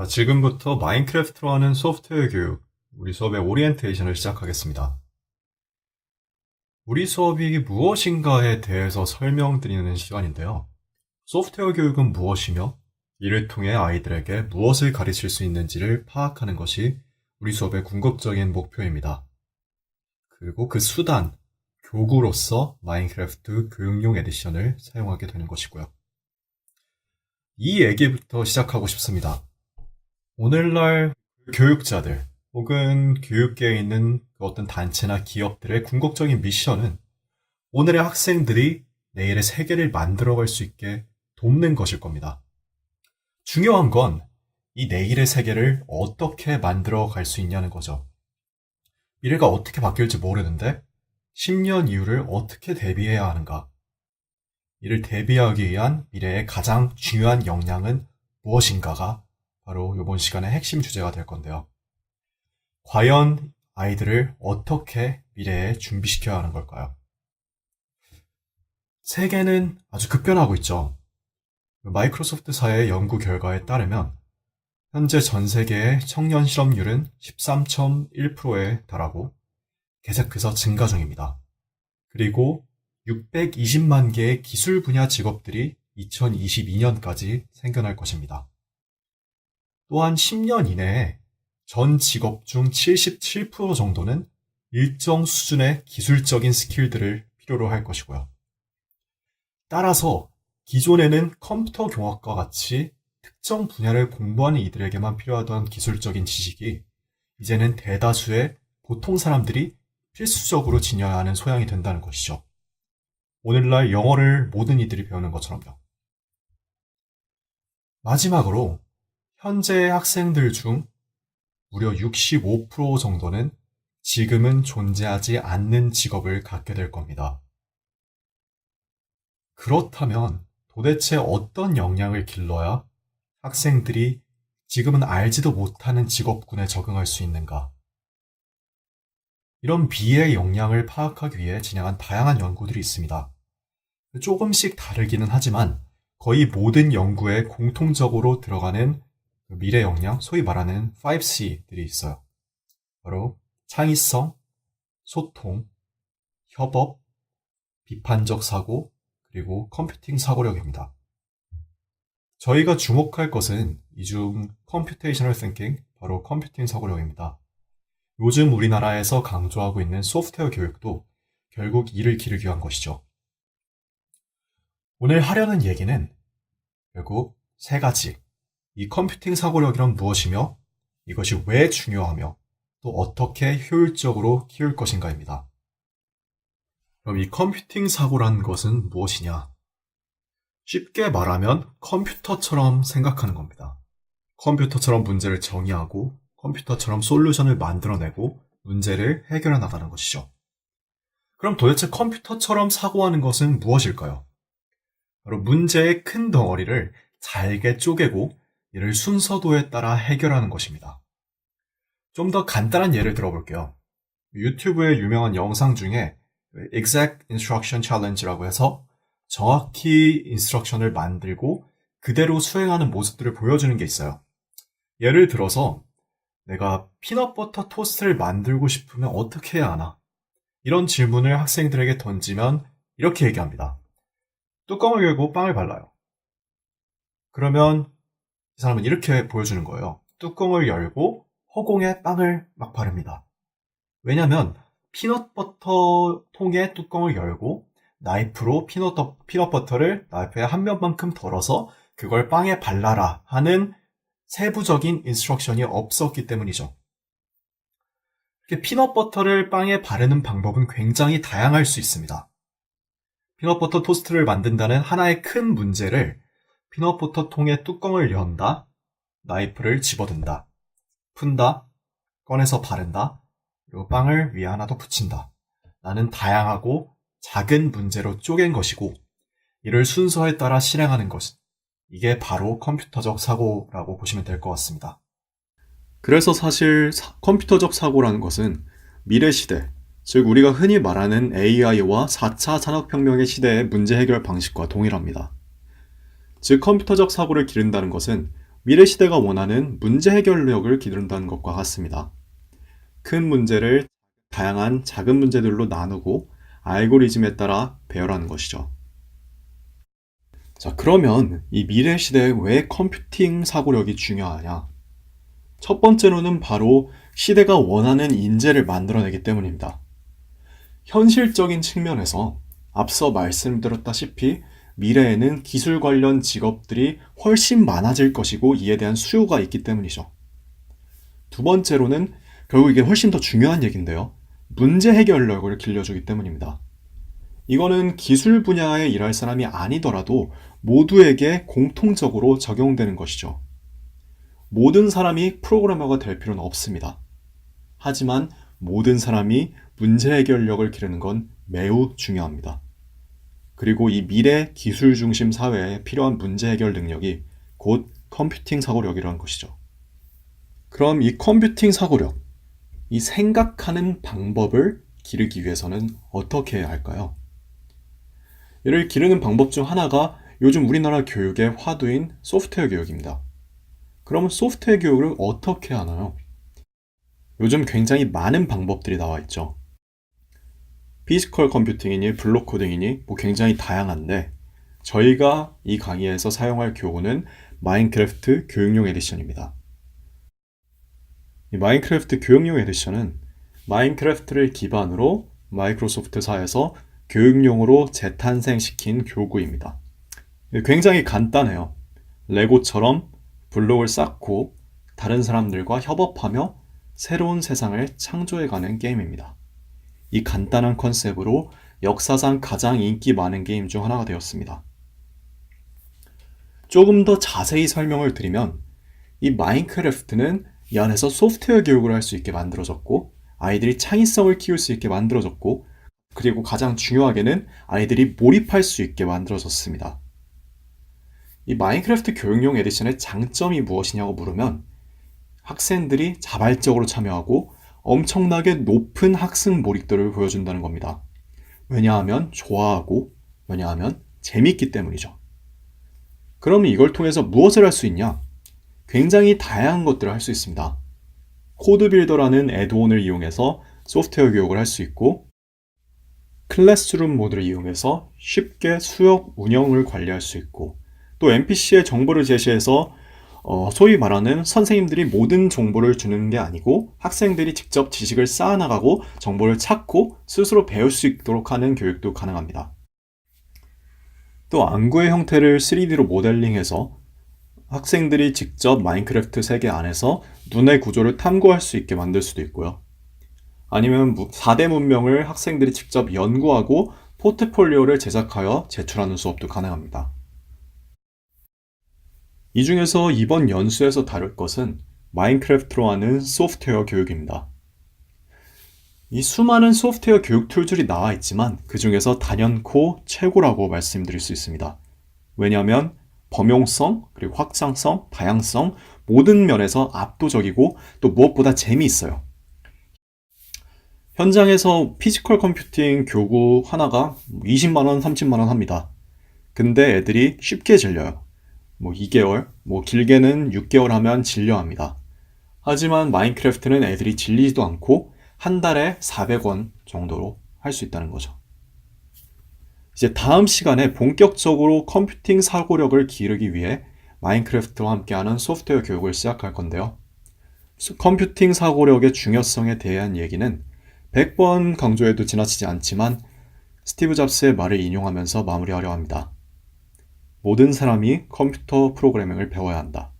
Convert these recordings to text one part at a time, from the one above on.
자, 지금부터 마인크래프트로 하는 소프트웨어 교육, 우리 수업의 오리엔테이션을 시작하겠습니다. 우리 수업이 무엇인가에 대해서 설명드리는 시간인데요. 소프트웨어 교육은 무엇이며 이를 통해 아이들에게 무엇을 가르칠 수 있는지를 파악하는 것이 우리 수업의 궁극적인 목표입니다. 그리고 그 수단, 교구로서 마인크래프트 교육용 에디션을 사용하게 되는 것이고요. 이 얘기부터 시작하고 싶습니다. 오늘날 교육자들 혹은 교육계에 있는 그 어떤 단체나 기업들의 궁극적인 미션은 오늘의 학생들이 내일의 세계를 만들어갈 수 있게 돕는 것일 겁니다. 중요한 건 이 내일의 세계를 어떻게 만들어 갈 수 있냐는 거죠. 미래가 어떻게 바뀔지 모르는데 10년 이후를 어떻게 대비해야 하는가? 이를 대비하기 위한 미래의 가장 중요한 역량은 무엇인가가 바로 이번 시간의 핵심 주제가 될 건데요. 과연 아이들을 어떻게 미래에 준비시켜야 하는 걸까요? 세계는 아주 급변하고 있죠. 마이크로소프트사의 연구 결과에 따르면 현재 전 세계의 청년 실업률은 13.1%에 달하고 계속해서 증가 중입니다. 그리고 620만 개의 기술 분야 직업들이 2022년까지 생겨날 것입니다. 또한 10년 이내에 전 직업 중 77% 정도는 일정 수준의 기술적인 스킬들을 필요로 할 것이고요. 따라서 기존에는 컴퓨터 경학과 같이 특정 분야를 공부하는 이들에게만 필요하던 기술적인 지식이 이제는 대다수의 보통 사람들이 필수적으로 지녀야 하는 소양이 된다는 것이죠. 오늘날 영어를 모든 이들이 배우는 것처럼요. 마지막으로 현재 학생들 중 무려 65% 정도는 지금은 존재하지 않는 직업을 갖게 될 겁니다. 그렇다면 도대체 어떤 역량을 길러야 학생들이 지금은 알지도 못하는 직업군에 적응할 수 있는가? 이런 비의 역량을 파악하기 위해 진행한 다양한 연구들이 있습니다. 조금씩 다르기는 하지만 거의 모든 연구에 공통적으로 들어가는 그 미래 역량, 소위 말하는 5C들이 있어요. 바로 창의성, 소통, 협업, 비판적 사고, 그리고 컴퓨팅 사고력입니다. 저희가 주목할 것은 이중 컴퓨테이셔널 띵킹, 바로 컴퓨팅 사고력입니다. 요즘 우리나라에서 강조하고 있는 소프트웨어 교육도 결국 이를 기르기 위한 것이죠. 오늘 하려는 얘기는 결국 세 가지. 이 컴퓨팅 사고력이란 무엇이며 이것이 왜 중요하며 또 어떻게 효율적으로 키울 것인가입니다. 그럼 이 컴퓨팅 사고란 것은 무엇이냐? 쉽게 말하면 컴퓨터처럼 생각하는 겁니다. 컴퓨터처럼 문제를 정의하고 컴퓨터처럼 솔루션을 만들어내고 문제를 해결해 나가는 것이죠. 그럼 도대체 컴퓨터처럼 사고하는 것은 무엇일까요? 바로 문제의 큰 덩어리를 잘게 쪼개고 이를 순서도에 따라 해결하는 것입니다. 좀 더 간단한 예를 들어볼게요. 유튜브의 유명한 영상 중에 Exact Instruction Challenge라고 해서 정확히 인스트럭션을 만들고 그대로 수행하는 모습들을 보여주는 게 있어요. 예를 들어서 내가 피넛버터 토스트를 만들고 싶으면 어떻게 해야 하나? 이런 질문을 학생들에게 던지면 이렇게 얘기합니다. 뚜껑을 열고 빵을 발라요. 그러면 이 사람은 이렇게 보여주는 거예요. 뚜껑을 열고 허공에 빵을 막 바릅니다. 왜냐면 피넛버터 통의 뚜껑을 열고 나이프로 피넛, 피넛버터를 나이프에 한 면만큼 덜어서 그걸 빵에 발라라 하는 세부적인 인스트럭션이 없었기 때문이죠. 피넛버터를 빵에 바르는 방법은 굉장히 다양할 수 있습니다. 피넛버터 토스트를 만든다는 하나의 큰 문제를 피넛버터 통의 뚜껑을 연다, 나이프를 집어든다, 푼다, 꺼내서 바른다, 그리고 빵을 위에 하나 더 붙인다. 라는 다양하고 작은 문제로 쪼갠 것이고, 이를 순서에 따라 실행하는 것. 이게 바로 컴퓨터적 사고라고 보시면 될 것 같습니다. 그래서 사실 사- 컴퓨터적 사고라는 것은 미래 시대, 즉 우리가 흔히 말하는 AI와 4차 산업혁명의 시대의 문제 해결 방식과 동일합니다. 즉 컴퓨터적 사고를 기른다는 것은 미래 시대가 원하는 문제 해결력을 기른다는 것과 같습니다. 큰 문제를 다양한 작은 문제들로 나누고 알고리즘에 따라 배열하는 것이죠. 자, 그러면 이 미래 시대에 왜 컴퓨팅 사고력이 중요하냐? 첫 번째로는 바로 시대가 원하는 인재를 만들어내기 때문입니다. 현실적인 측면에서 앞서 말씀드렸다시피 미래에는 기술 관련 직업들이 훨씬 많아질 것이고 이에 대한 수요가 있기 때문이죠. 두 번째로는 결국 이게 훨씬 더 중요한 얘기인데요. 문제 해결력을 길러주기 때문입니다. 이거는 기술 분야에 일할 사람이 아니더라도 모두에게 공통적으로 적용되는 것이죠. 모든 사람이 프로그래머가 될 필요는 없습니다. 하지만 모든 사람이 문제 해결력을 기르는 건 매우 중요합니다. 그리고 이 미래 기술 중심 사회에 필요한 문제 해결 능력이 곧 컴퓨팅 사고력이라는 것이죠. 그럼 이 컴퓨팅 사고력, 이 생각하는 방법을 기르기 위해서는 어떻게 해야 할까요? 이를 기르는 방법 중 하나가 요즘 우리나라 교육의 화두인 소프트웨어 교육입니다. 그러면 소프트웨어 교육을 어떻게 하나요? 요즘 굉장히 많은 방법들이 나와 있죠. 피지컬 컴퓨팅이니 블록 코딩이니 뭐 굉장히 다양한데 저희가 이 강의에서 사용할 교구는 마인크래프트 교육용 에디션입니다. 이 마인크래프트 교육용 에디션은 마인크래프트를 기반으로 마이크로소프트사에서 교육용으로 재탄생시킨 교구입니다. 굉장히 간단해요. 레고처럼 블록을 쌓고 다른 사람들과 협업하며 새로운 세상을 창조해가는 게임입니다. 이 간단한 컨셉으로 역사상 가장 인기 많은 게임 중 하나가 되었습니다. 조금 더 자세히 설명을 드리면 이 마인크래프트는 이 안에서 소프트웨어 교육을 할 수 있게 만들어졌고 아이들이 창의성을 키울 수 있게 만들어졌고 그리고 가장 중요하게는 아이들이 몰입할 수 있게 만들어졌습니다. 이 마인크래프트 교육용 에디션의 장점이 무엇이냐고 물으면 학생들이 자발적으로 참여하고 엄청나게 높은 학습 몰입도를 보여준다는 겁니다. 왜냐하면 좋아하고, 왜냐하면 재밌기 때문이죠. 그러면 이걸 통해서 무엇을 할 수 있냐? 굉장히 다양한 것들을 할 수 있습니다. 코드 빌더라는 애드온을 이용해서 소프트웨어 교육을 할 수 있고, 클래스룸 모드를 이용해서 쉽게 수업 운영을 관리할 수 있고, 또 NPC의 정보를 제시해서 어, 소위 말하는 선생님들이 모든 정보를 주는 게 아니고 학생들이 직접 지식을 쌓아나가고 정보를 찾고 스스로 배울 수 있도록 하는 교육도 가능합니다. 또 안구의 형태를 3D로 모델링해서 학생들이 직접 마인크래프트 세계 안에서 눈의 구조를 탐구할 수 있게 만들 수도 있고요. 아니면 4대 문명을 학생들이 직접 연구하고 포트폴리오를 제작하여 제출하는 수업도 가능합니다. 이 중에서 이번 연수에서 다룰 것은 마인크래프트로 하는 소프트웨어 교육입니다. 이 수많은 소프트웨어 교육 툴들이 나와 있지만 그 중에서 단연코 최고라고 말씀드릴 수 있습니다. 왜냐하면 범용성, 그리고 확장성, 다양성 모든 면에서 압도적이고 또 무엇보다 재미있어요. 현장에서 피지컬 컴퓨팅 교구 하나가 20만원, 30만원 합니다. 근데 애들이 쉽게 질려요. 뭐 2개월, 뭐 길게는 6개월 하면 진료합니다. 하지만 마인크래프트는 애들이 질리지도 않고 한 달에 400원 정도로 할 수 있다는 거죠. 이제 다음 시간에 본격적으로 컴퓨팅 사고력을 기르기 위해 마인크래프트와 함께하는 소프트웨어 교육을 시작할 건데요. 컴퓨팅 사고력의 중요성에 대한 얘기는 100번 강조해도 지나치지 않지만 스티브 잡스의 말을 인용하면서 마무리하려 합니다. 모든 사람이 컴퓨터 프로그래밍을 배워야 한다.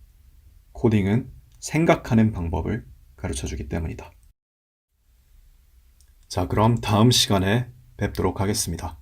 코딩은 생각하는 방법을 가르쳐 주기 때문이다. 자, 그럼 다음 시간에 뵙도록 하겠습니다.